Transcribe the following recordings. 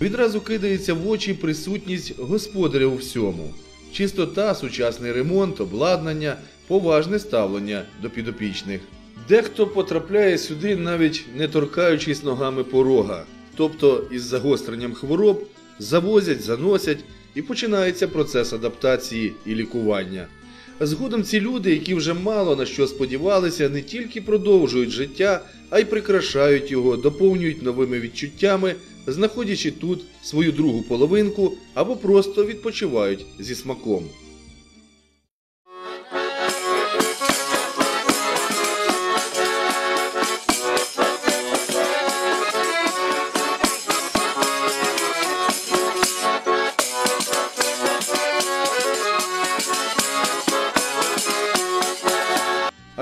Відразу кидається в очі присутність господаря у всьому. Чистота, сучасний ремонт, обладнання, поважне ставлення до підопічних. Дехто потрапляє сюди навіть не торкаючись ногами порога, тобто із загостренням хвороб завозять, заносять і починається процес адаптації і лікування. Згодом ці люди, які вже мало на що сподівалися, не тільки продовжують життя, а й прикрашають його, доповнюють новими відчуттями, знаходячи тут свою другу половинку або просто відпочивають зі смаком.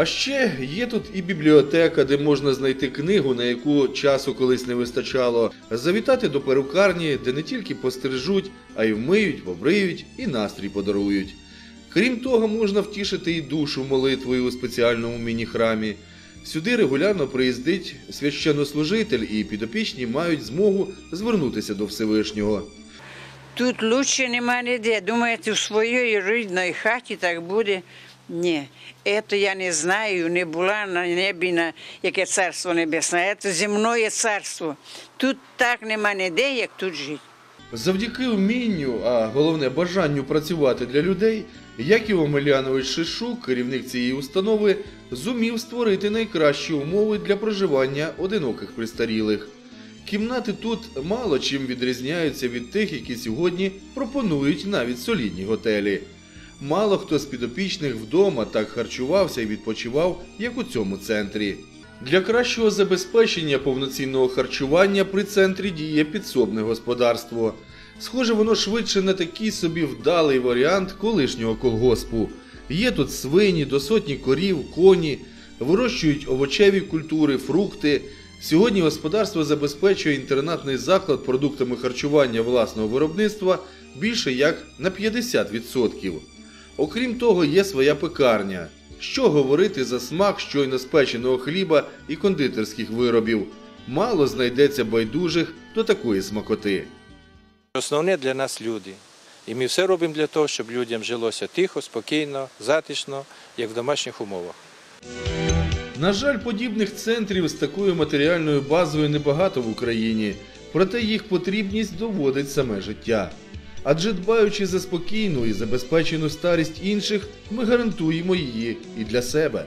А ще є тут і бібліотека, де можна знайти книгу, на яку часу колись не вистачало, завітати до перукарні, де не тільки постережуть, а й вмиють, побриють і настрій подарують. Крім того, можна втішити і душу молитвою у спеціальному міні-храмі. Сюди регулярно приїздить священнослужитель, і підопічні мають змогу звернутися до Всевишнього. Тут лучше нема ніде. Думаєте, в своїй рідній хаті так буде? Ні, це я не знаю, не була на небі, на яке царство небесне. Це земне царство. Тут так нема ніде, як тут жити. Завдяки вмінню, а головне бажанню працювати для людей, Яків Омелянович Шишук, керівник цієї установи, зумів створити найкращі умови для проживання одиноких пристарілих. Кімнати тут мало чим відрізняються від тих, які сьогодні пропонують навіть солідні готелі. Мало хто з підопічних вдома так харчувався і відпочивав, як у цьому центрі. Для кращого забезпечення повноцінного харчування при центрі діє підсобне господарство. Схоже, воно швидше на такий собі вдалий варіант колишнього колгоспу. Є тут свині, до сотні корів, коні, вирощують овочеві культури, фрукти. Сьогодні господарство забезпечує інтернатний заклад продуктами харчування власного виробництва більше як на 50%. Окрім того, є своя пекарня. Що говорити за смак щойно спеченого хліба і кондитерських виробів? Мало знайдеться байдужих до такої смакоти. Основне для нас люди. І ми все робимо для того, щоб людям жилося тихо, спокійно, затишно, як в домашніх умовах. На жаль, подібних центрів з такою матеріальною базою небагато в Україні, проте їх потрібність доводить саме життя. Адже дбаючи за спокійну і забезпечену старість інших, ми гарантуємо її і для себе.